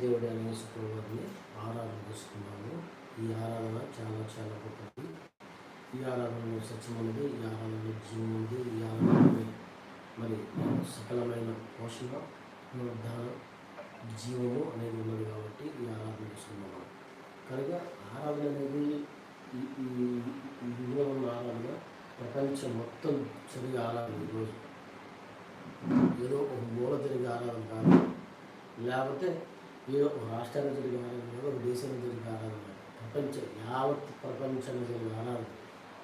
దేవుడు అనే యేసుప్రభుని ఆరాధన చేసుకున్నాము. ఈ ఆరాధన చాలా చాలా గొప్పది. ఈ ఆరాధనలో సత్యం ఈ ఆరాధనలో జీవం ఉంది ఈ ఆరాధనలో మరి సకలమైన పోషణ పునరుద్ధాన జీవము అనేది ఉన్నది కాబట్టి ఈ ఆరాధన చేసుకున్నాము. కనుక ఆరాధన అనేది ఈ ఇందులో ఉన్న ఆరాధన ప్రపంచం మొత్తం జరిగే ఆరాధన ఈరోజు. ఏదో ఒక మూల జరిగే ఆరాధన కాదు. లేకపోతే ఏదో ఒక రాష్ట్రానికి జరిగే ఆరాధన ఒక దేశానికి జరిగే ఆరాధన ప్రపంచం ప్రపంచ యావత్ ప్రపంచంలో జరిగే ఆరాధన.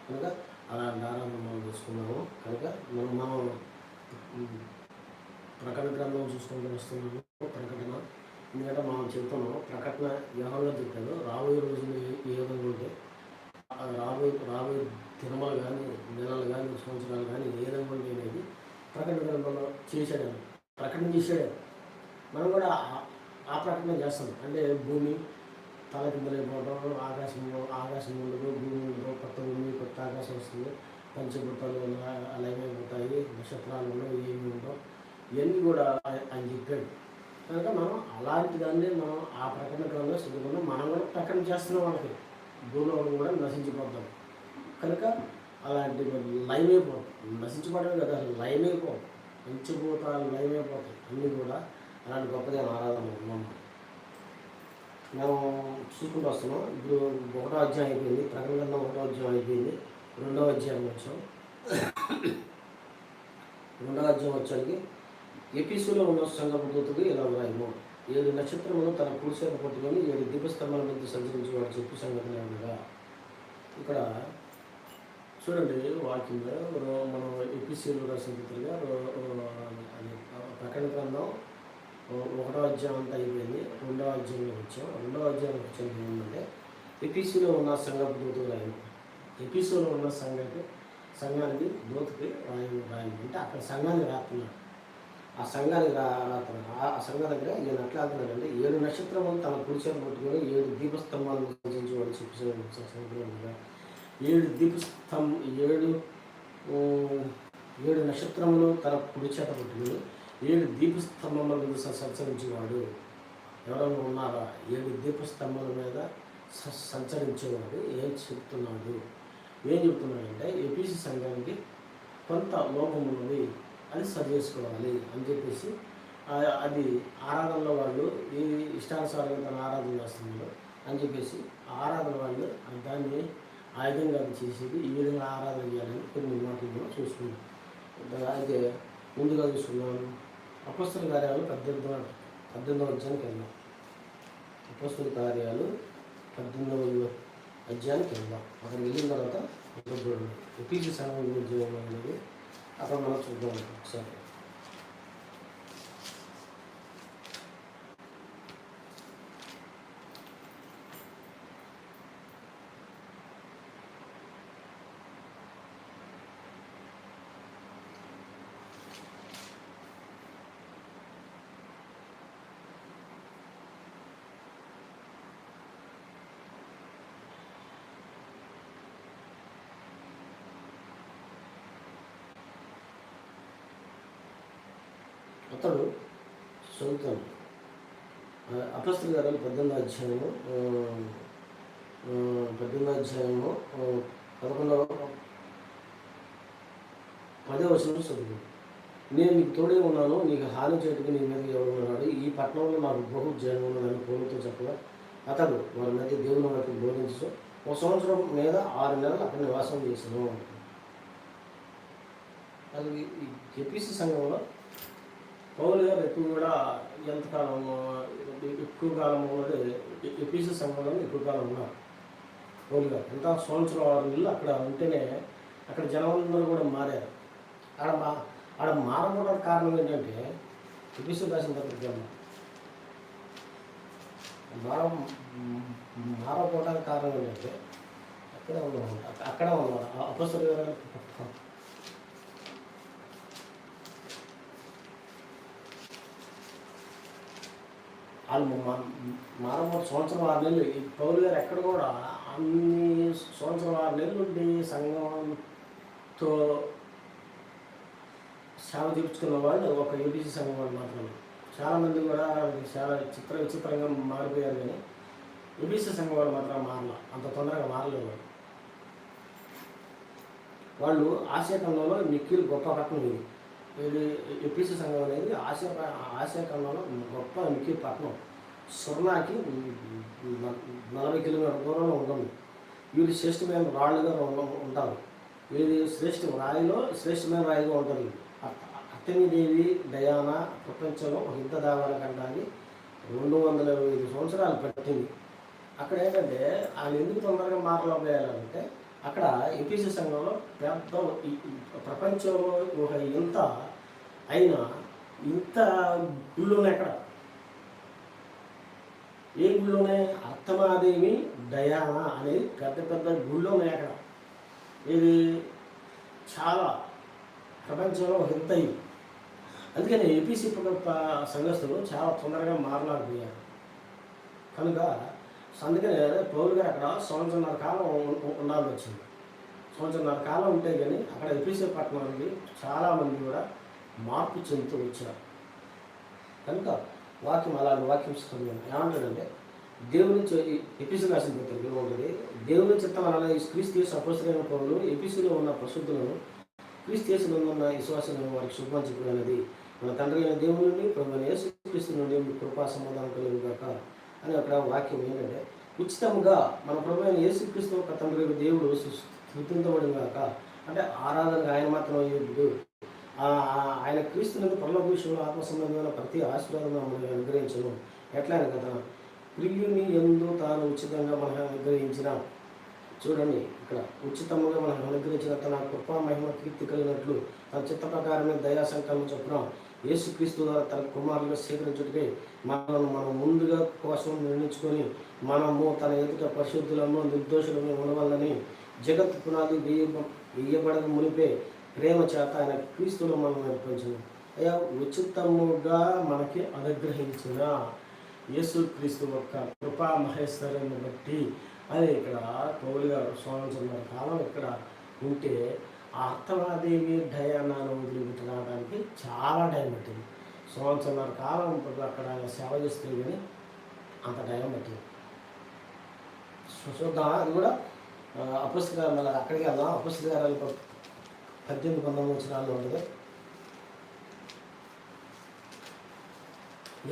కనుక అలాంటి ఆరాధన మనం చేసుకున్నాము. కనుక మనం మనం ప్రకటన గ్రంథం చూసుకుంటూ వస్తున్నాము. ప్రకటన. ఎందుకంటే మనం చెప్తున్నాం ప్రకటన ఎవరిగా చెప్పాడు రాబోయే రోజులు ఏ- విధంగా ఉంటే రాబోయే రాబోయే దినమాలు కానీ నెలలు కానీ సంవత్సరాలు కానీ ఏ విధంగా ఉంటే అనేది ప్రకటన గ్రంథంలో చేశాడు. ప్రకటన చేశాడు. మనం కూడా ఆ- ప్రకారంగా ప్రకటన చేస్తాం. అంటే భూమి తల కిందలైపోవడం ఆకాశం ఆకాశం ఉండదు భూమి ఉండదు కొత్త భూమి కొత్త ఆకాశం వస్తుంది. పంచభూతాలు అలా- ఉంటాయి. నక్షత్రాలు ఉండవు ఏమి ఉండవు. ఇవన్నీ కూడా ఆయన చెప్పాడు. కనుక మనం అలాంటి దాన్ని మనం ఆ ప్రకటన గ్రంథంలో చదువుకున్నాం మనం కూడా ప్రకటన చేస్తున్నాం వాళ్ళకి భూలోకం కూడా నశించిపోతాం. కనుక అలాంటి లైవ్ అయిపోతాం నశించిపోవడమే కదా అసలు లైవ్ అయిపోతాం పంచభూతాలు లైవ్ అయిపోతాయి అన్నీ కూడా అలాంటి గొప్పదే ఆరాధన ఉన్నాం మేము చూసుకుంటూ వస్తున్నాం. ఇప్పుడు ఒకటో అధ్యాయం అయిపోయింది. ప్రకటన గ్రంథం ఒకటో అధ్యాయం అయిపోయింది. రెండవ అధ్యాయం వచ్చాం. రెండవ అధ్యాయం వచ్చానికి ఎపిసులో ఉన్న సంగమ దూతకు ఇలా వ్రాయము. ఏడు నక్షత్రములు తన కుడిసేత పట్టుకొని ఏడు దీపస్తంభాల మీద సంచరించి వాడు చెప్పు సంగతి ఉండగా ఇక్కడ చూడండి వాక్యంలో మనం ఎపిసీలు రాసిన పత్రిక రో- ప్రకటన గ్రంథం ఒకటో అధ్యాయం అంతా అయిపోయింది. రెండవ అధ్యాయంలోకి వచ్చాం. రెండవ అధ్యాయంలో వచ్చేది ఏంటంటే ఎపిసిలో ఉన్న సంఘపు దూతకు రాయను ఎపిసోలో ఉన్న సంఘానికి సంఘానికి దూతకి రాయము రాయను అంటే అక్కడ సంఘానికి రాస్తున్నాడు ఆ సంఘానికి రా రాస్తున్నాడు ఆ సంఘ దగ్గర ఈయన ఎట్లా ఆడుతున్నాడంటే ఏడు నక్షత్రములు తన పురుషులు పట్టుకొని ఏడు దీపస్తంభాలను సంచరించి వాడు ఏడు దీపస్తం ఏడు ఏడు నక్షత్రములు తన కుడి చేత పట్టుకుని ఏడు దీపస్తంభముల మీద స- సంచరించేవాడు. ఎవరైనా ఉన్నారా? ఏడు దీపస్తంభముల మీద స- సంచరించేవాడు ఏం చెప్తున్నాడు? ఏం చెప్తున్నాడంటే ఏపీసీ సంఘానికి కొంత లోపం ఉన్నది అని సరిచేసుకోవాలి అని చెప్పేసి అది ఆరాధనలో వాళ్ళు ఈ ఇష్టానుసారంగా తన ఆరాధన చేస్తున్నారు అని చెప్పేసి ఆరాధన వాళ్ళు దాన్ని ఆయుధంగా అది చేసేది ఈ విధంగా ఆరాధన చేయాలని కొన్ని మాటలు చూసుకున్నాం అయితే ముందుగా చూసుకున్నాను అపస్తుల కార్యాలు పద్దెనిమిదవ పద్దెనిమిదవ అధ్యాయానికి వెళ్దాం అపస్తుల కార్యాలు పద్దెనిమిదవ అధ్యాయానికి వెళ్దాం అక్కడ వెళ్ళిన తర్వాత ఇక్కడ చూడండి ఎపీసీ సంఘం గురించి అక్కడ మనం చూద్దాం ఒకసారి అతడు చదువుతాను అపస్తుల గారు పద్దెనిమిది అధ్యాయము పద్దెనిమిది అధ్యాయము పదకొండవ పదే వచనం చదువు నేను నీకు తోడే ఉన్నాను నీకు హాని చేయడానికి నీ మీద ఎవరు ఉన్నాడు ఈ పట్టణంలో నాకు బహు జయం ఉన్నదని పూలతో చెప్పగా అతడు వారి మధ్య దేవుని వైపు బోధించు ఒక సంవత్సరం మీద ఆరు నెలలు అక్కడ నివాసం చేసాను. అది ఈ సంఘంలో పౌలు గారు ఎక్కువ కూడా ఎంతకాలం ఎక్కువ కాలం ఉన్నది ఎపిసి సంఘంలో ఎక్కువ కాలం ఉన్నారు పౌలు గారు ఎంత సంవత్సరం ఆరు నెలలు అక్కడ ఉంటేనే అక్కడ జనాలందరూ కూడా మారారు. ఆడ మా ఆడ మారడానికి కారణం ఏంటంటే ఎపిసి దాసిన పత్రిక మార మారపోవడానికి కారణం ఏంటంటే అక్కడే ఉన్నాం. అక్కడే ఉన్నారు అపస్తులు వాళ్ళు మారమూడు సంవత్సరం ఆరు నెలలు. ఈ పౌరు గారు ఎక్కడ కూడా అన్ని సంవత్సరం ఆరు నెలలు ఉండి సంఘంతో సేవ తీర్చుకున్న వాళ్ళు ఒక ఏబీసీ సంఘం వాళ్ళు మాత్రమే. చాలామంది కూడా చాలా చిత్ర విచిత్రంగా మారిపోయారు కానీ ఎబిసి సంఘం వాళ్ళు మాత్రం మారల. అంత తొందరగా మారలేదు వాళ్ళు. వాళ్ళు ఆసియా గొప్ప పట్టణం ఇది. ఇది ఎపిసి సంఘం అనేది ఆసియా ఆసియా ఖండంలో గొప్ప ముఖ్య పట్టణం. సుర్నాకి నలభై కిలోమీటర్ల దూరంలో ఉంటుంది. వీళ్ళు శ్రేష్టమైన రాళ్ళుగా ఉండ- ఉంటారు. వీరి శ్రేష్ఠ రాయిలో శ్రేష్టమైన రాయిగా ఉంటుంది. అత్తమిదేవి డయానా ప్రపంచంలో హింత దావాల దేవాలయం కట్టడానికి రెండు వందల ఇరవై ఐదు సంవత్సరాలు పట్టింది. అక్కడ ఏంటంటే వాళ్ళు ఎందుకు తొందరగా మారలేకపోయారంటే అక్కడ ఎపిసి సంఘంలో పెద్ద ప్రపంచంలో ఒక ఇంత అయిన ఇంత గుళ్ళు ఉన్నాయి అక్కడ. ఏ గుళ్ళోనే అత్తమాదేవి డయానా అనేది పెద్ద పెద్ద గుళ్ళు ఉన్నాయి అక్కడ. ఇది చాలా ప్రపంచంలో ఒక ఇంత ఇది అందుకని ఏపీసీ సంఘస్థులు చాలా తొందరగా మారలాడిపోయారు కనుక అందుకనే పౌరులు గారు అక్కడ సంవత్సరంన్నర కాలం ఉ- ఉండాల్సి వచ్చింది. సంవత్సరంన్నర కాలం ఉంటే కానీ అక్కడ ఎపిసీ పట్టణానికి చాలామంది కూడా మార్పు చెందుతూ వచ్చారు. కనుక వాక్యం అలాంటి వాక్యం చదివాను ఏమంటాడంటే దేవుని ఎపిసి రాసిన పత్రిక ఉంటుంది. దేవుని చిత్తం అలానే ఈ క్రీస్తు సపోసరైన పౌరులు ఎపిసిలో ఉన్న ప్రసిద్ధులను క్రీస్తు ఉన్న విశ్వాసం వారికి శుభ్రించుకున్నది మన తండ్రి అయిన దేవుని నుండి ప్రభుత్వ యేసు క్రీస్తు నుండి కృపా సమాధానం కలుగుగాక అని అక్కడ వాక్యం ఏంటంటే ఉచితంగా మన ప్రభు అయిన యేసు ఒక తండ్రి దేవుడు స్థుతించబడిన అంటే ఆరాధనకు ఆయన మాత్రం యోగ్యుడు ఆయన క్రీస్తు నుండి ఆత్మ సంబంధమైన ప్రతి ఆశీర్వాదం మనం అనుగ్రహించను. ఎట్లా అని కదా ప్రియుని ఎందు తాను ఉచితంగా మనం అనుగ్రహించిన చూడండి ఇక్కడ ఉచితంగా మనం అనుగ్రహించిన తన కృపా మహిమ కీర్తి కలిగినట్లు తన చిత్త ప్రకారమే దయా సంకల్పం చొప్పున యేసుక్రీస్తు ద్వారా తన కుమారులుగా స్వీకరించుటకై మనల్ని మనం ముందుగా కోసం నిర్ణయించుకొని మనము తన ఎదుట పరిశుద్ధులము నిర్దోషులము ఉండవాలని జగత్ పునాది వేయ వేయబడక మునిపే ప్రేమ చేత ఆయన క్రీస్తులో మనం నడిపించను అయ్యా ఉచితముగా మనకి అనుగ్రహించిన యేసు క్రీస్తు యొక్క కృపా మహేశ్వరుని బట్టి అని ఇక్కడ పౌలు గారు సంవత్సరం కాలం ఇక్కడ ఉంటే ఆ వదిలి పెట్టి వదిలిపెట్టడానికి చాలా టైం పట్టింది. సంవత్సరం కాలం అక్కడ సేవ చేస్తే కానీ అంత టైం పట్టింది చూ- చూద్దాం అది కూడా అపుస్తకాలు మళ్ళీ అక్కడికి వెళ్దాం. అపుస్తకాలు పద్దెనిమిది పంతొమ్మిది వచ్చినాల్లో ఉంటుంది.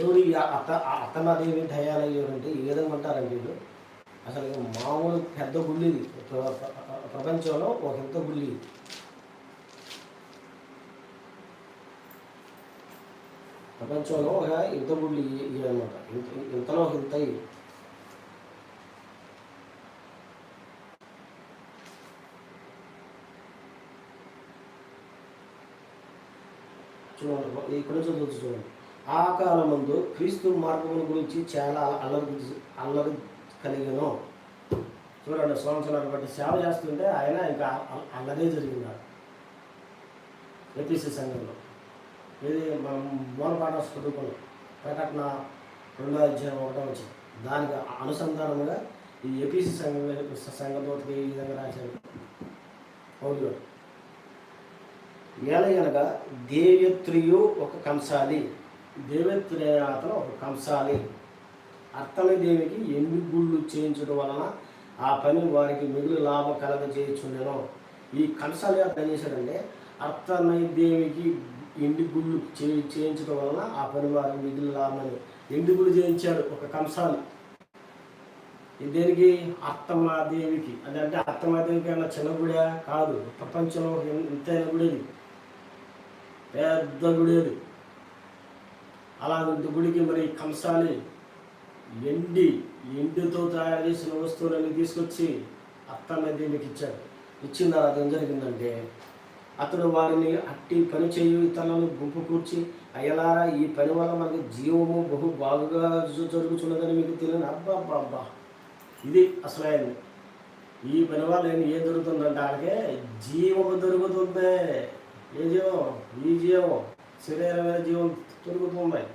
ఎవరు అత్త ఆ అత్తమాదేవి డయానా ఎవరంటే ఏ విధంగా ఉంటారండి వీళ్ళు. అసలు మామూలు పెద్ద గుళ్ళి ఇది. ప్రపంచంలో ఒక పెద్ద గుళ్ళి ప్రపంచంలో ఒక ఇంత గుళ్ళు ఇవి ఇంత ఇంతలో ఒక ఇంత ఇవి చూడండి ఇక్కడ నుంచి చదువుతూ చూడండి. ఆ కాలమందు క్రీస్తు మార్గముల గురించి చాలా అల్లరి అల్లరి కలిగను. చూడండి సంవత్సరాలు బట్టి సేవ చేస్తుంటే ఆయన ఇంకా అల్లరే జరిగినాడు ఏపీసీ సంఘంలో. ఇది మనం మూలపాఠ స్వరూపంలో ప్రకటన రెండో అధ్యాయం ఒకటో వచ్చి దానికి అనుసంధానంగా ఈ ఏపీసీ సంఘం సంఘదోతకి ఈ విధంగా రాశారు. అవును. గారు ఏలయనగా దేవత్రియు ఒక కంసాలి. దేవత్రి అతను ఒక కంసాలి. అత్తని దేవికి ఎన్ని గుళ్ళు చేయించడం వలన ఆ పని వారికి మిగులు లాభం కలగజేయచుండెను. ఈ కంసాలి అతను ఏం చేశాడంటే అత్తనై దేవికి ఎండి గుళ్ళు చే చేయించడం వలన ఆ పని వారికి మిగులు రామని ఎండి గుళ్ళు చేయించాడు ఒక కంసాలు. దేనికి అత్తమాదేవికి. అదంటే అంటే అత్తమాదేవికి అన్న చిన్న గుడి కాదు ప్రపంచంలో ఎంతైన గుడేది. పెద్ద గుడేది. అలాంటి గుడికి మరి కంసాలి ఎండి ఎండితో తయారు చేసిన వస్తువులన్నీ తీసుకొచ్చి అత్తమాదేవికి ఇచ్చాడు ఇచ్చిన తర్వాత ఏం జరిగిందంటే అతడు వారిని అట్టి పని చేయు ఇతరులను గుంపు కూర్చి అయ్యలారా ఈ పని వల్ల మనకి జీవము బహు బాగుగా జరుగుతున్నదని మీకు తెలియని అబ్బా అబ్బా అబ్బా. ఇది అసలైనది ఈ పని వల్ల ఏం ఏం దొరుకుతుందంటే జీవము దొరుకుతుంది. ఏ జీవం? ఈ జీవం. శరీరమైన జీవం దొరుకుతుంది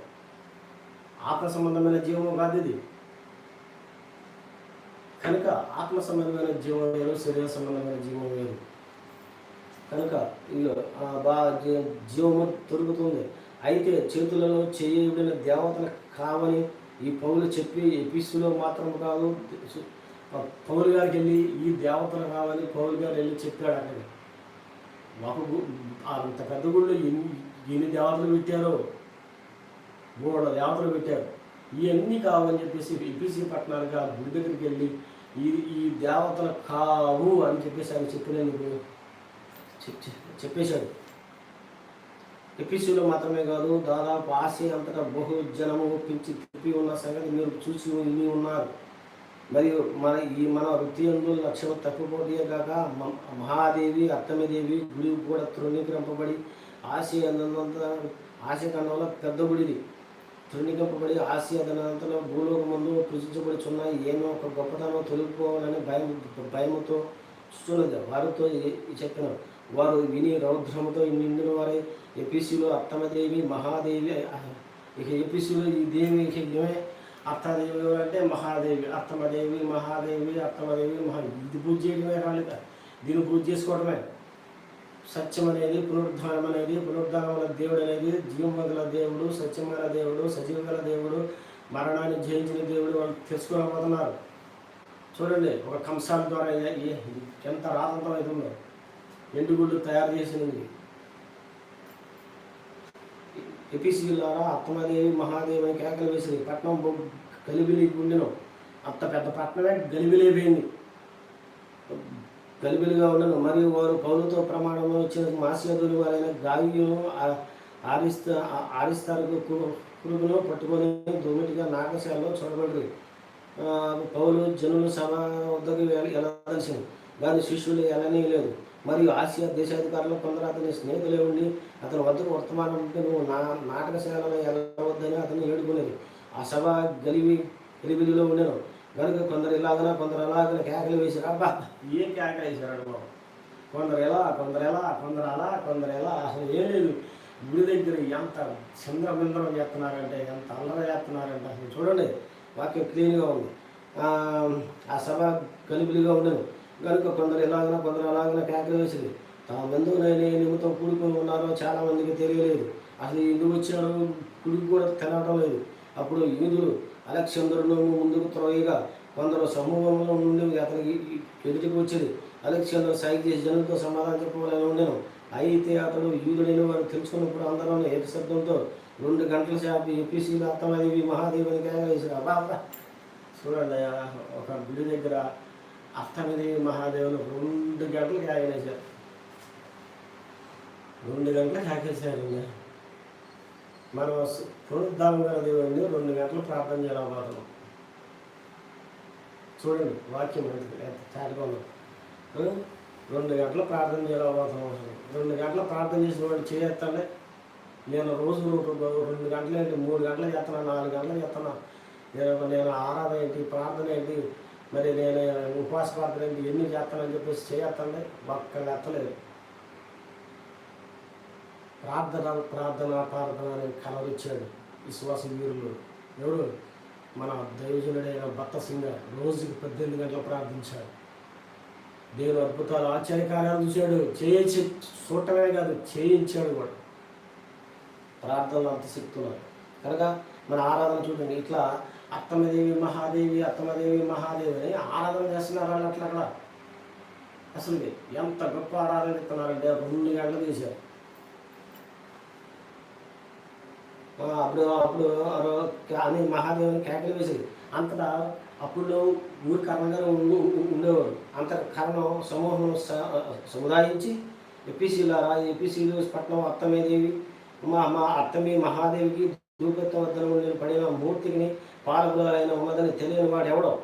ఆత్మ సంబంధమైన జీవము కాదు ఇది. కనుక ఆత్మ సంబంధమైన జీవం వేరు శరీర సంబంధమైన జీవం వేరు. కనుక ఇల్లు బాగా జీవము దొరుకుతుంది అయితే చేతులలో చేయబడిన దేవతలు కావని ఈ పౌలు చెప్పి ఎపిస్సులో మాత్రం కాదు. పౌలు గారికి వెళ్ళి ఈ దేవతలు కావాలి పౌలు గారు వెళ్ళి చెప్పాడు అక్కడ మాకు అంత పెద్ద గుళ్ళు ఎన్ని ఎన్ని దేవతలు పెట్టారో? మూడు దేవతలు పెట్టారు. ఇవన్నీ కావాలని చెప్పేసి ఎపిసి పట్టణానికి ఆ గుడి దగ్గరికి వెళ్ళి ఈ ఈ దేవతలు కావు అని చెప్పేసి ఆయన చెప్పినందుకు చెప్- చెప్పేశాడు. ఎపిసిలో మాత్రమే కాదు దాదాపు ఆసియా అంతటా బహు జనము ఒప్పించి తిప్పి ఉన్న సంగతి మీరు చూసి విని ఉన్నారు. మరియు మన ఈ మన వృత్తి ఎందు లక్ష్యం తప్పిపోతే కాక మ- మహాదేవి అత్తమదేవి గుడి కూడా తృణీకరింపబడి ఆసియా ఆసియా ఖండంలో పెద్ద గుడిది. తృణీకరింపబడి ఆసియా ధనంతలో భూలోక ముందు సృష్టించబడుచున్నాయి ఏమో ఒక గొప్పతనం తొలగిపోవాలని భయం భయముతో చూస్తున్నది. వారితో చెప్పినారు వారు విని రౌద్రముతో నిండిన వారే. ఎపిసిలో అత్తమదేవి మహాదేవి ఇక ఎపిసిలో ఈ దేవి యజ్ఞమే అత్తదేవి అంటే మహాదేవి. అత్తమదేవి మహాదేవి అత్తమదేవి మహా ఇది పూజ చేయడమే రాలేదు దీన్ని పూజ చేసుకోవడమే. సత్యం అనేది పునరుద్ధానం అనేది పునరుద్ధానం దేవుడు అనేది జీవమగల దేవుడు సత్యం దేవుడు సజీవగల దేవుడు మరణాన్ని జయించిన దేవుడు వాళ్ళు తెలుసుకోలేకపోతున్నారు. చూడండి ఒక కంసాల ద్వారా ఎంత రాతంతం అవుతుందో ఎండుగుళ్ళు తయారు చేసినది ఎపిసిలారా అత్తమదేవి మహాదేవి కేకలు వేసింది పట్నం బొ- గలిబిలి గుండెను అంత పెద్ద పట్టణమే గలిబిలైపోయింది గలిబిలిగా ఉండను. మరియు వారు పౌరులతో ప్రమాణంలో వచ్చిన మాసియాదులు వారైన గావియును ఆరిస్త ఆరిస్తారకు పురుగును పట్టుకొని దొమిటిగా నాగశాలలో చూడబడి పౌలు జనులు సభ వద్దకు ఎలా వెళ్ళదలిసింది దాని శిష్యులు ఎలానే లేదు మరియు ఆసియా దేశాధికారులు కొందరు అతని స్నేహితులే ఉండి అతని వద్దకు వర్తమానం ఉంటే నువ్వు నా నాటకశాలలో వెళ్ళవద్దని అతను ఏడుకునేది ఆ సభ గలివి గలిబిలిలో ఉండేను. కనుక కొందరు ఇలాగన కొందరు అలాగన కేకలు వేసారు. అబ్బా! ఏం కేకలు వేసారు బాబు? కొందరు ఎలా కొందరు ఎలా కొందరు అలా కొందరు ఎలా? అసలు ఏం లేదు. గుడి దగ్గర ఎంత చంద్రబిందరం చేస్తున్నారంటే ఎంత అల్లర చేస్తున్నారంటే అసలు చూడండి. వాక్యం క్లీన్గా ఉంది. ఆ, సభ గలిబిలిగా ఉండను. కనుక కొందరు ఇలాగన కొందరు అలాగన కేకలు వేసింది తమ నేను ఏ నిమిత్తం కూడుకొని ఉన్నారో చాలామందికి తెలియలేదు. అసలు ఎందుకు వచ్చారో? కుడికి కూడా తెలవడం లేదు. అప్పుడు యూదులు అలెక్సాందరును ముందుకు త్రోయగా కొందరు సమూహంలో నుండి అతనికి ఎదుటికి వచ్చింది. అలెక్సాందర్ సైకి చేసి జనులతో సమాధానం చెప్పవాలని ఉండేను. అయితే అతడు యూదుడైన వారు తెలుసుకున్నప్పుడు అందరూ ఏక శబ్దంతో రెండు గంటల సేపు ఎపిసీలు అర్థమయ్యేవి మహాదేవుని కేగలేసారు అబ్బా అబ్బా. చూడండి ఒక గుడి దగ్గర అష్టమిదేవి మహాదేవులు రెండు గంటలు కేగలేశారు రెండు గంటలు కేకేశారు మనం పునరుద్ధారంగా దేవుడిని రెండు గంటలు ప్రార్థన చేయలేకపోతున్నాం చూడండి వాక్యం ఎంత చాటుగా రెండు గంటలు ప్రార్థన చేయలేకపోతున్నాం రెండు గంటలు ప్రార్థన చేసిన వాడు చేయొత్తండి నేను రోజు రెండు గంటలు ఏంటి? మూడు గంటలు చేస్తున్నా నాలుగు గంటలు చేస్తున్నా. నేను నేను ఆరాధన ఏంటి ప్రార్థన ఏంటి? మరి నేను ఉపవాస ప్రార్థన ఎన్ని చేస్తానని చెప్పేసి చేయత్తండి. ఒక్క ఎత్తలేదు ప్రార్థన ప్రార్థన ప్రార్థన అని కలలు విశ్వాస వీరులు. ఎవరు? మన దైవజనుడైన భర్త సింగ రోజుకి పద్దెనిమిది గంటలు ప్రార్థించాడు. దేవుడు అద్భుతాలు ఆశ్చర్యకార్యాలు చూశాడు. చేయించి చూడటమే కాదు చేయించాడు కూడా. ప్రార్థనలు అంత శక్తులు కనుక మన ఆరాధన చూడండి. ఇట్లా అత్తమదేవి మహాదేవి అత్తమదేవి మహాదేవి అని ఆరాధన చేస్తున్నారు వాళ్ళు అట్లా అక్కడ. అసలు ఎంత గొప్ప ఆరాధన ఇస్తున్నారంటే రెండు గంటలు చేశారు. అప్పుడు అప్పుడు అని మహాదేవుని కేకలు వేసేది. అంతటా అప్పుడు ఊరి కర్ణగారు ఉండేవారు. అంత కారణం సమూహం సముదాయించి ఎపిసీలారా ఎపిసీలు పట్నం అత్తమేదేవి మా మా అత్తమి మహాదేవికి దూపెత్త వద్ద పడిన మూర్తిని పాలకులైన ఉన్నదని తెలియని వాడు ఎవడో?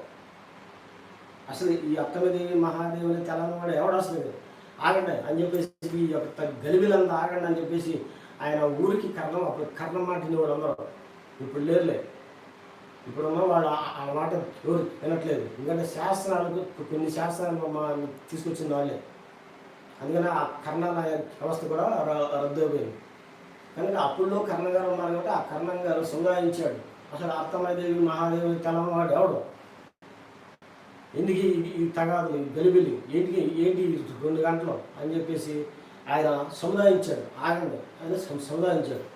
అసలు ఈ అత్తమదేవి మహాదేవుని తెలని వాడు ఎవడు అసలు? ఆగండి అని చెప్పేసి ఈ యొక్క గలిబిలంతా ఆగండి అని చెప్పేసి ఆయన ఊరికి కర్ణం అప్పుడు కర్ణం మాట వాడు అందరూ. ఇప్పుడు లేరులే. ఇప్పుడు ఉన్న వాడు ఆ- ఆ మాట ఎవరు వినట్లేదు. ఎందుకంటే శాస్త్రాలకు కొన్ని శాస్త్రాలు మా తీసుకొచ్చిన వాళ్ళే. అందుకని ఆ కర్ణాల వ్యవస్థ కూడా రద్దు అయిపోయింది. కనుక అప్పుడు కర్ణగారు ఉన్నారు కాబట్టి ఆ కర్ణంగారు సముదాయించాడు అసలు అసలు అర్థమైదేవి మహాదేవి వాడు ఎవడు? ఎందుకు ఈ- ఈ తగాదులు గలిబిలి ఏంటి ఏంటి రెండు గంటలు? అని చెప్పేసి ఆయన సముదాయించాడు. ఆగండి. ఆయన సముదాయించాడు.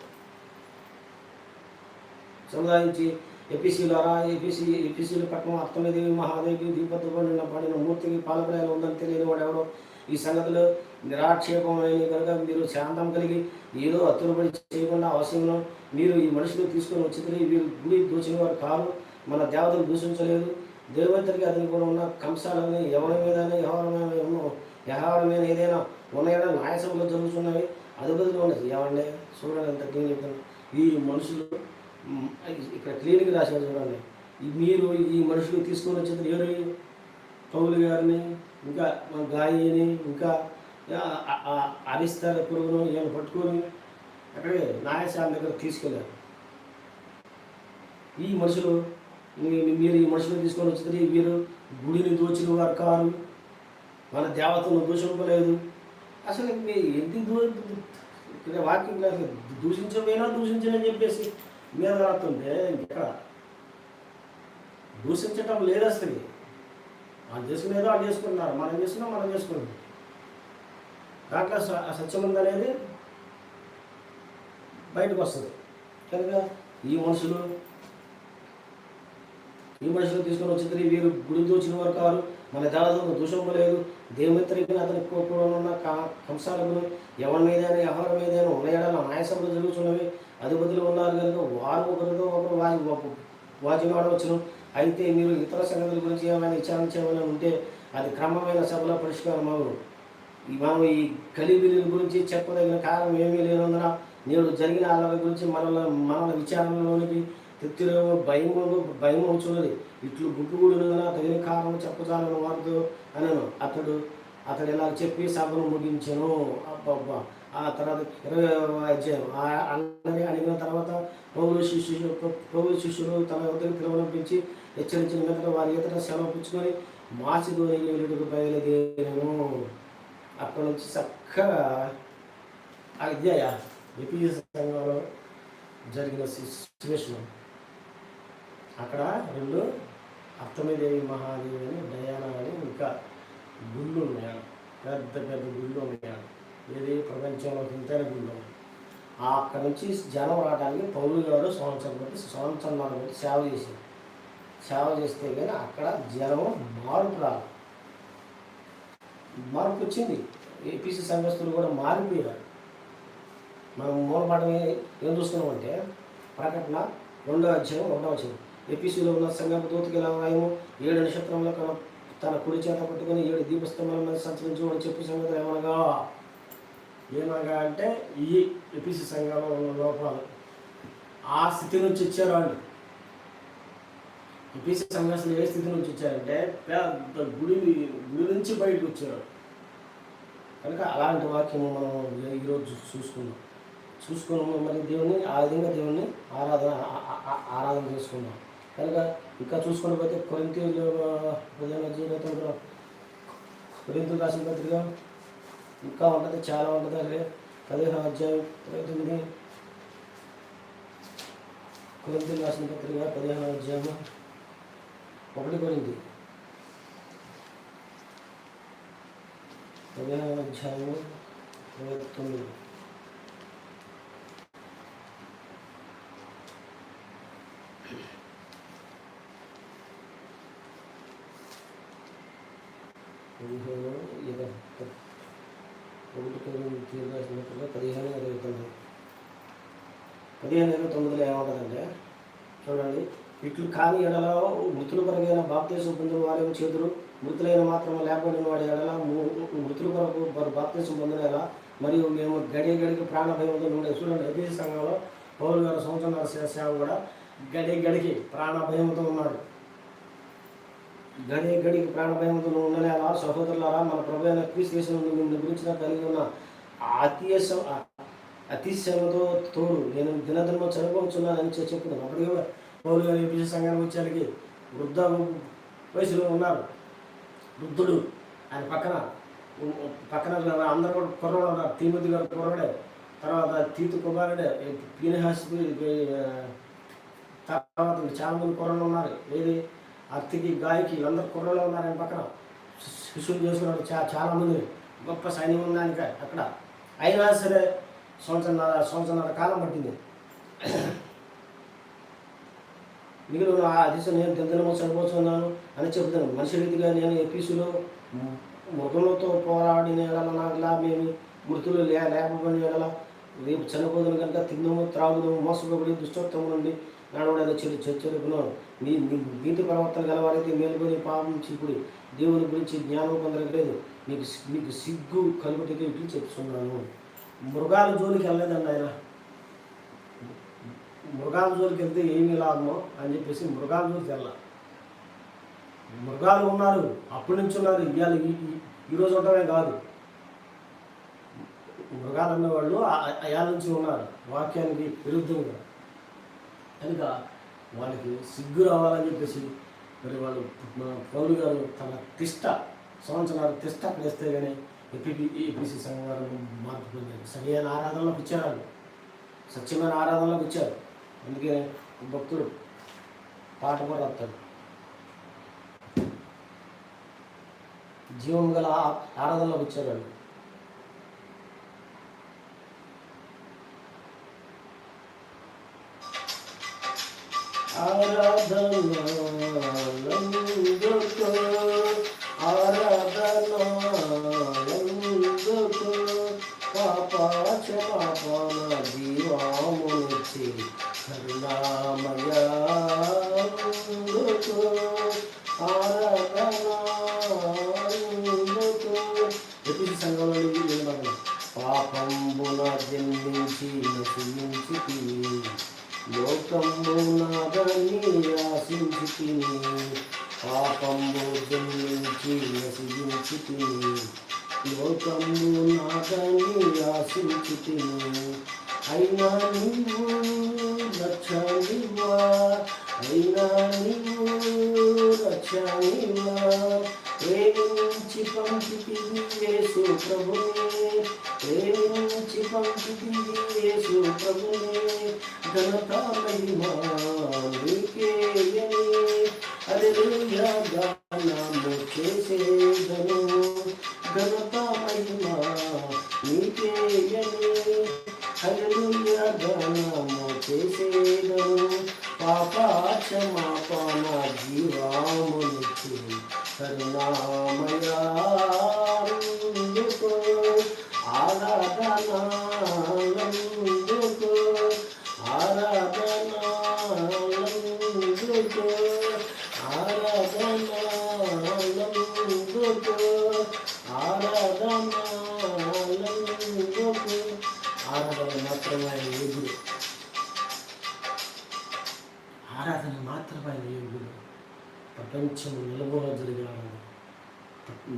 సముదాయించి ఎపిసీలారా ఏపీసీ ఏపీసీలు పట్టణం అర్థమదేవి మహాదేవి దీపత్వం పడిన మూర్తికి పాలకులైన ఉందని తెలియని వాడు ఎవడో? ఈ సంగతిలో నిరాక్షేపమైన కనుక మీరు శాంతం కలిగి ఏదో అత్తులబడి చేయకుండా అవసరంలో మీరు ఈ మనుషులు తీసుకొని వచ్చి వీరు గుడి దూచిన వారు కాదు మన దేవతలు దూషించలేదు. దేవతలకి అతని కూడా ఉన్న కంసాలని ఎవరి మీద వ్యవహారమైన వ్యవహారమైన ఏదైనా ఉన్నాయో న్యాయసభలో జరుగుతున్నాయి. అది బదులు ఉన్నది ఏమండి? చూడండి ఎంత క్లీన్ చెప్తాను ఈ మనుషులు ఇక్కడ క్లీన్గా రాశారు చూడండి. మీరు ఈ మనుషులు తీసుకొని వచ్చిన ఎవరు? పౌలు గారిని ఇంకా మన గాయని ఇంకా అరిస్తార పురుగును ఈయన పట్టుకొని అక్కడే న్యాయశాల దగ్గర తీసుకెళ్ళారు. ఈ మనుషులు మీరు ఈ మనుషులు తీసుకొని వచ్చింది మీరు గుడిని దోచిన వారు కారు మన దేవతను దూషింపలేదు. అసలు మీ ఎందుకు దూ వాక్యం క్లాస్ దూషించమైనా దూషించని చెప్పేసి మీద రాస్తుంటే ఇక్కడ దూషించటం లేదు అసలు. వాళ్ళు చేసుకునేదో వాళ్ళు చేసుకుంటున్నారు మనం చేసుకున్నాం మనం చేసుకున్నాం. దాంట్లో స- ఆ సత్యం ఉందనేది బయటకు వస్తుంది. కనుక ఈ మనుషులు ఈ మనుషులు తీసుకొని వచ్చింది వీరు గుడి దోచిన వారు కారు మన దేవతకు దూషము లేదు. దేవమిత్రికి అతని కూడా ఉన్న కా- కంసాలను ఎవరి మీదైనా ఎవరి మీదైనా ఉన్నాయడల న్యాయసభలు జరుగుతున్నవి అధిపతులు ఉన్నారు కనుక వారు ఒకరితో ఒకరు వారి వాజిమాడవచ్చును అయితే మీరు ఇతర సంగతుల గురించి ఏమైనా విచారణ చేయమని ఉంటే అది క్రమమైన సభలో పరిష్కారం అవ్వదు మనం ఈ కలిబిలి గురించి చెప్పదగిన కారణం ఏమీ లేనందున నేడు జరిగిన అల్లరి గురించి మనల మనల విచారణలోనికి తెత్తిలో భయం భయం ఉంచున్నది. ఇట్లు గుట్టుగూడినందున తగిన కారణం చెప్పజాలని వారితో అనను. అతడు అతడు ఇలా చెప్పి సభను ముగించను. అబ్బబ్బా. ఆ తర్వాత ఇరవై అధ్యాయం. అడిగిన తర్వాత పౌరు శిష్యులు పౌరు శిష్యులు తన వద్దకు పిలువనిపించి హెచ్చరించిన మీద వారి ఇతర సెలవు పుచ్చుకొని మాసిధోని వెళ్ళుటకు బయలుదేరను. అక్కడ నుంచి చక్కగా ఆ విద్య విపిఎస్ సంఘంలో జరిగిన సిచ్యువేషన్. అక్కడ రెండు అర్థమదేవి మహాదేవి అని డయానా అని ఇంకా గుళ్ళు ఉన్నాయి? పెద్ద పెద్ద గుళ్ళు ఉన్నాయి? ఏది ప్రపంచంలో ఇంతైన గుళ్ళు ఉన్నాయి? అక్కడ నుంచి జనం రావడానికి పౌరులు గారు సంవత్సరం బట్టి సంవత్సరం బట్టి సేవ చేసింది సేవ చేస్తే కానీ అక్కడ జనం మార్పు రాదు మార్పు వచ్చింది ఏపీసీ సంఘస్థులు కూడా మారిపోయారు. మనం మూలపాఠం ఏం చూస్తున్నామంటే ప్రకటన రెండో అధ్యాయం రెండవ అధ్యాయం ఏపీసీలో ఉన్న సంఘం దూతకి ఎలా రాయము ఏడు నక్షత్రంలో తన తన కుడి చేత పట్టుకొని ఏడు దీపస్తంభాల మీద సంచరించు అని చెప్పి సంగతి ఏమనగా? ఏమనగా అంటే ఈ ఏపీసీ సంఘంలో ఉన్న లోపాలు. ఆ స్థితి నుంచి ఇచ్చారు వాళ్ళు బీసీ సంఘర్షణ ఏ స్థితి నుంచి వచ్చారంటే పెద్ద గుడి గుడి నుంచి బయటకు వచ్చారు. కనుక అలాంటి వాక్యం మనం ఈరోజు చూసుకున్నాం చూసుకున్నాము మరి దేవుని ఆ విధంగా దేవుణ్ణి ఆరాధన ఆరాధన చేసుకున్నాం కనుక ఇంకా చూసుకుని పోతే కొరింత జీవితం కొరింత రాసిన పత్రిక ఇంకా ఉంటుంది చాలా ఉంటుంది. అదే పదిహేను అధ్యాయం ఇరవై తొమ్మిది. కొరింత రాసిన పత్రిక పదిహేను అధ్యాయం ఒకటి కొరింది. పదిహేను అధ్యాయం ఇరవై తొమ్మిది. పదిహేను ఇరవై ఒకటి తొమ్మిది తీర్రాసినట్టుగా పదిహేను ఇరవై తొమ్మిది. పదిహేను ఇరవై తొమ్మిదిలో ఏమవుతుందంటే చూడండి ఇట్లు కాని ఎడల మృతులు కొరకైన బాప్తీసం పొందిన వారి చేతులు మృతులైన మాత్రం లేకపోయిన వాడి ఎడల ము- కొరకు వారు బాప్తీసం పొందిన మరియు మేము గడియ గడికి ప్రాణ భయంతో ఉండే చూడండి ఎబీ సంఘంలో పౌరు గారు సంవత్సరాల సేవ కూడా గడి గడికి ప్రాణ భయంతో ఉన్నాడు. గడి గడికి ప్రాణ భయంతో ఉండనేలా సహోదరులారా మన ప్రభు అయిన క్రీస్తు దేశంలో మిమ్మల్ని గురించిన కలిగి ఉన్న అతిశయం అతిశయంతో తోడు నేను దినదినమ చనిపోతున్నానని చెప్పుకున్నాను అప్పటికే పౌరులు గారు ఏపీ సంఘానికి వచ్చేసరికి వృద్ధ వయసులో ఉన్నారు. వృద్ధుడు. ఆయన పక్కన పక్కన అందరూ కూడా కుర్రవాడు ఉన్నారు. తిరుమతి గారు కుర్రవాడే తర్వాత తీతు కుమారుడే. పీనహాస్ తర్వాత చాలా మంది కుర్రలు ఉన్నారు. ఏది? అత్తికి గాయకి వీళ్ళందరూ కుర్రలు ఉన్నారు ఆయన పక్కన. శిశువులు చేసుకున్నాడు చా చాలా మంది. గొప్ప సైన్యం ఉందానిక అక్కడ. అయినా సరే సంవత్సరం సంవత్సరాల కాలం పట్టింది. మీరు అదిశ నేను దినదినమో చనిపోతున్నాను అని చెబుతాను మనిషి రీతిగా నేను ఎపిసులో మృగములతో పోరాడిన ఎడల నాకు మేము మృతులు లే లేకపోయిన ఎడల రేపు చనిపోదును కనుక తిందము త్రాగుదము మోసపోబడి దుష్టత్వం నుండి నడవడానికి చెడు చర్చలుకును మీ నీతి ప్రవర్తన గలవారైతే మేలుకొని పాపం చీపుడి. దేవుని గురించి జ్ఞానం పొందలేదు నీకు మీకు నీకు సిగ్గు కలుగుటికి ఇట్లు చెప్తున్నాను. మృగాల జోలికి వెళ్ళలేదండి ఆయన. మృగాల జోలికి వెళ్తే ఏమి లాభమో అని చెప్పేసి మృగాల జోలికి వెళ్ళాలి. మృగాలు ఉన్నారు అప్పటి నుంచి ఉన్నారు ఇవాళ ఈరోజు ఉండటమే కాదు. మృగాలు అన్నవాళ్ళు అయాల నుంచి ఉన్నారు వాక్యానికి విరుద్ధంగా. కనుక వాళ్ళకి సిగ్గు రావాలని చెప్పేసి మరి వాళ్ళు మన పౌరు గారు తన తిష్ట సంవత్సరాలు తిష్ట వేస్తే కానీ ఏపీపీ ఏపీసీ సంఘం మార్పు పొందారు. సరైన ఆరాధనలోకి ఇచ్చారు వాళ్ళు. సత్యమైన ఆరాధనలోకి ఇచ్చారు. అందుకే భక్తుడు పాట కూడా రాస్తాడు జీవం గల ఆ- ఆరాధనలోకి ఇచ్చారు ప్రేమించి పంపితివి యేసు ప్రభునే ప్రేమించి పంపితివి యేసు ప్రభునే ఘనత మహిమా నీకేయని హల్లెలూయా గానము చేసేదను ఘనత మహిమా నీకేయని హల్లెలూయా గానము చేసేదను పాప క్షమాపణ జీవామునిచ్చి కరుణామయాందుకు ఆరాధనాలందుకు ప్రపంచం నలుమూల జరిగిన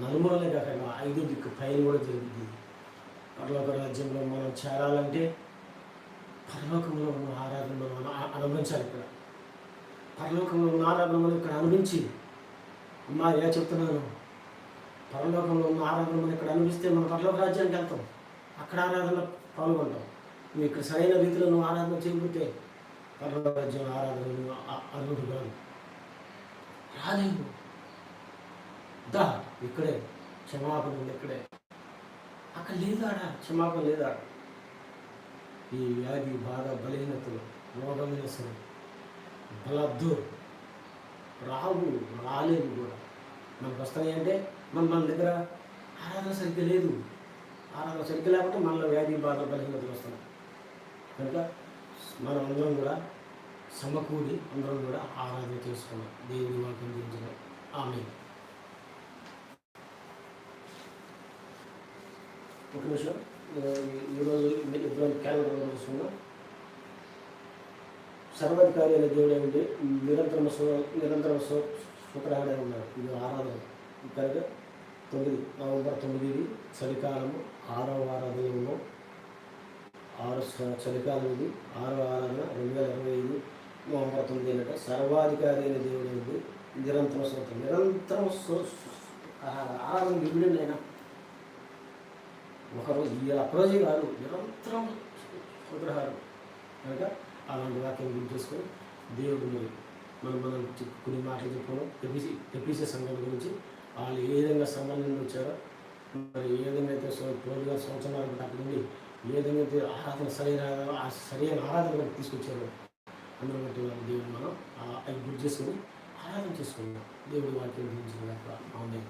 నలుమూలనే కాకుండా ఐదు దిక్కు పైన కూడా జరిగింది పరలోక రాజ్యంలో మనం చేరాలంటే పరలోకంలో ఉన్న ఆరాధన మనం అనుభవించాలి ఇక్కడ. పరలోకంలో ఉన్న ఆరాధన మనం ఇక్కడ అనుభవించి అమ్మా ఏ చెప్తున్నాను. పరలోకంలో ఉన్న ఆరాధన మనం ఇక్కడ అనుభవిస్తే మన పరలోక రాజ్యానికి వెళ్తాం. అక్కడ ఆరాధనలో పాల్గొంటాం. నువ్వు ఇక్కడ సరైన రీతిలో నువ్వు ఆరాధన చేయకపోతే పరలోక రాజ్యం ఆరాధన నువ్వు రాలేదు. దా ఇక్కడే. క్షమాపణ ఉంది ఇక్కడే. అక్కడ లేదాడా క్షమాపణ లేదా ఈ వ్యాధి బాధ బలహీనతలు రోగమైన సరే. బలద్దు. రావు రాలేదు కూడా. మనకు వస్తాయి అంటే మన మన దగ్గర ఆరాధన సరిగ్గా లేదు. ఆరాధన సరిగ్గా లేకపోతే మనలో వ్యాధి బాధ బలహీనతలు వస్తున్నాయి. కనుక మనం అందరం కూడా సమకూడి అందరం కూడా ఆరాధన చేసుకున్నాం. దేవుని వాళ్ళకి అందించిన ఆమె ఒక నిమిషం. ఈ- ఈరోజు ఇప్పుడు క్యాలెండర్ చూసుకున్నాం సర్వాధికారి అనే దేవుడు ఏమిటి? నిరంతరం నిరంతరం సు- సుఖరాడే ఉన్నాడు. ఇది ఆరాధన. కనుక తొమ్మిది నవంబర్ తొమ్మిది చలికాలము. ఆరవ ఆరాధన ఉన్నాం. ఆరు చలికాలం ఇది. ఆరవ ఆరాధన రెండు వేల ఇరవై ఐదు నవంబర్ తొమ్మిది సర్వాధికారి అయిన దేవుడు ఏంటి నిరంతరం స్వతం నిరంతరం ఆరాధన విభిడు అయినా ఒకరోజు ఈ ఒక్కరోజే కాదు నిరంతరం సూత్రహారం కనుక అలాంటి వాక్యం గుర్తు చేసుకొని దేవుడు మరి మనం మనం కొన్ని మాటలు చెప్పుకున్నాం. ఎపిసి ఎపిసి సంఘం గురించి వాళ్ళు ఏ విధంగా సంఘం వచ్చారో మరి ఏ విధంగా అయితే తోడుగా సంవత్సరాలు అక్కడ నుండి ఏ విధంగా అయితే ఆరాధన సరైన ఆ సరైన ఆరాధన తీసుకొచ్చారో అందులో బట్టి మనం దేవుడు మనం అవి గుర్తు చేసుకొని ఆరాధన చేసుకుందాం దేవుడి వాక్యం గురించి కాక అవునే